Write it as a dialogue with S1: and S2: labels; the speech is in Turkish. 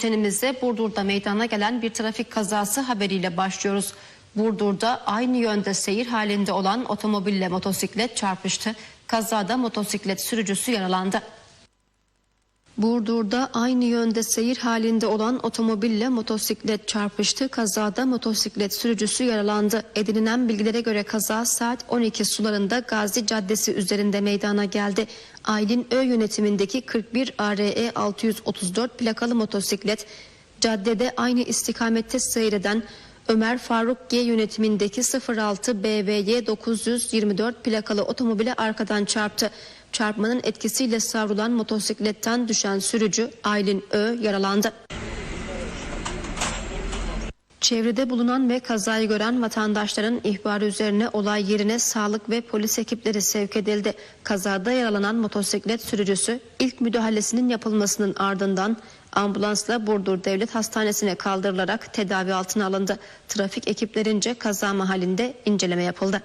S1: Bültenimize Burdur'da meydana gelen bir trafik kazası haberiyle başlıyoruz. Burdur'da aynı yönde seyir halinde olan otomobille motosiklet çarpıştı. Kazada motosiklet sürücüsü yaralandı. Burdur'da aynı yönde seyir halinde olan otomobille motosiklet çarpıştı. Kazada motosiklet sürücüsü yaralandı. Edinilen bilgilere göre kaza saat 12 sularında Gazi Caddesi üzerinde meydana geldi. Aylin Ö yönetimindeki 41 ARE 634 plakalı motosiklet caddede aynı istikamette seyreden Ömer Faruk G yönetimindeki 06 BVY 924 plakalı otomobile arkadan çarptı. Çarpmanın etkisiyle savrulan motosikletten düşen sürücü Aylin Ö yaralandı. Çevrede bulunan ve kazayı gören vatandaşların ihbarı üzerine olay yerine sağlık ve polis ekipleri sevk edildi. Kazada yaralanan motosiklet sürücüsü ilk müdahalesinin yapılmasının ardından ambulansla Burdur Devlet Hastanesi'ne kaldırılarak tedavi altına alındı. Trafik ekiplerince kaza mahallinde inceleme yapıldı.